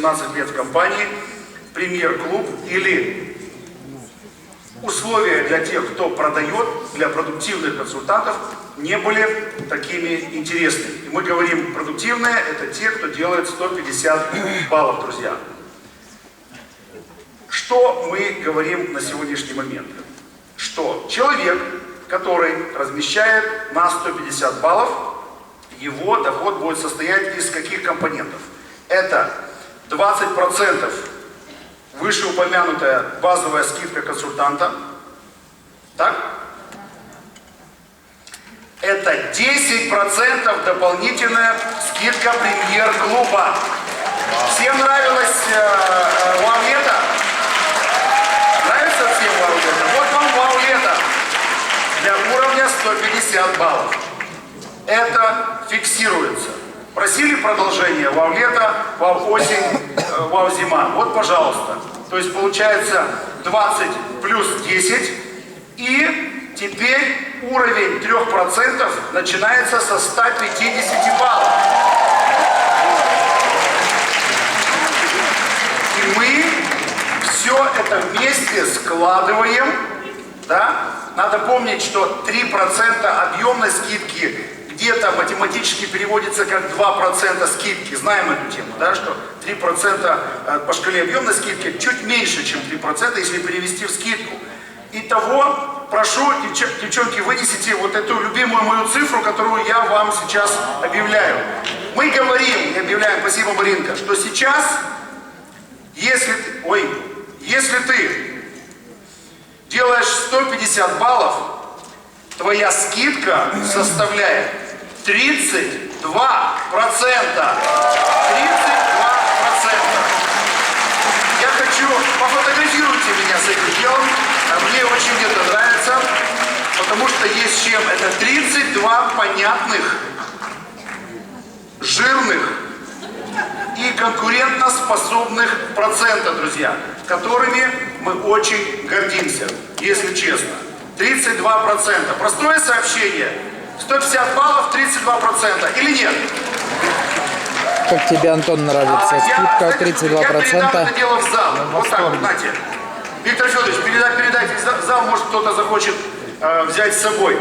18 лет компании, премьер-клуб или условия для тех, кто продает, для продуктивных консультантов, не были такими интересными. И мы говорим, продуктивные – это те, кто делает 150 баллов, друзья. Что мы говорим на сегодняшний момент? Что человек, который размещает на 150 баллов, его доход будет состоять из каких компонентов? Это 20% вышеупомянутая базовая скидка консультанта. Так? Это 10% дополнительная скидка премьер-клуба. Всем нравилось э, э, вам лето? Нравится всем вау лето? Вот вам вау лето. Для уровня 150 баллов. Это фиксируется. Просили продолжение вау лето, вау осень, э, вау зима. Вот, пожалуйста. То есть получается 20 плюс 10. И теперь уровень 3% начинается со 150 баллов. И мы все это вместе складываем, да? Надо помнить, что 3% объемной скидки где-то математически переводится как 2% скидки. Знаем эту тему, да, что 3% э, по шкале объемной скидки чуть меньше, чем 3%, если перевести в скидку. Итого, прошу, девч- девчонки, вынесите вот эту любимую мою цифру, которую я вам сейчас объявляю. Мы говорим и объявляем, спасибо, Маринка, что сейчас, если, ой, если ты делаешь 150 баллов, твоя скидка составляет 32 процента. 32 процента. Я хочу, пофотографируйте меня с этим делом. А Мне очень это нравится, потому что есть чем. Это 32 понятных, жирных и конкурентоспособных процента, друзья, которыми мы очень гордимся, если честно. 32 процента. Простое сообщение. 150 баллов, 32 процента. Или нет? Как тебе, Антон, нравится? А, я, Скидка Я передам 32%. это дело в зал. Вот так вот, знаете. Виктор Федорович, передай, передайте в зал, может кто-то захочет э, взять с собой.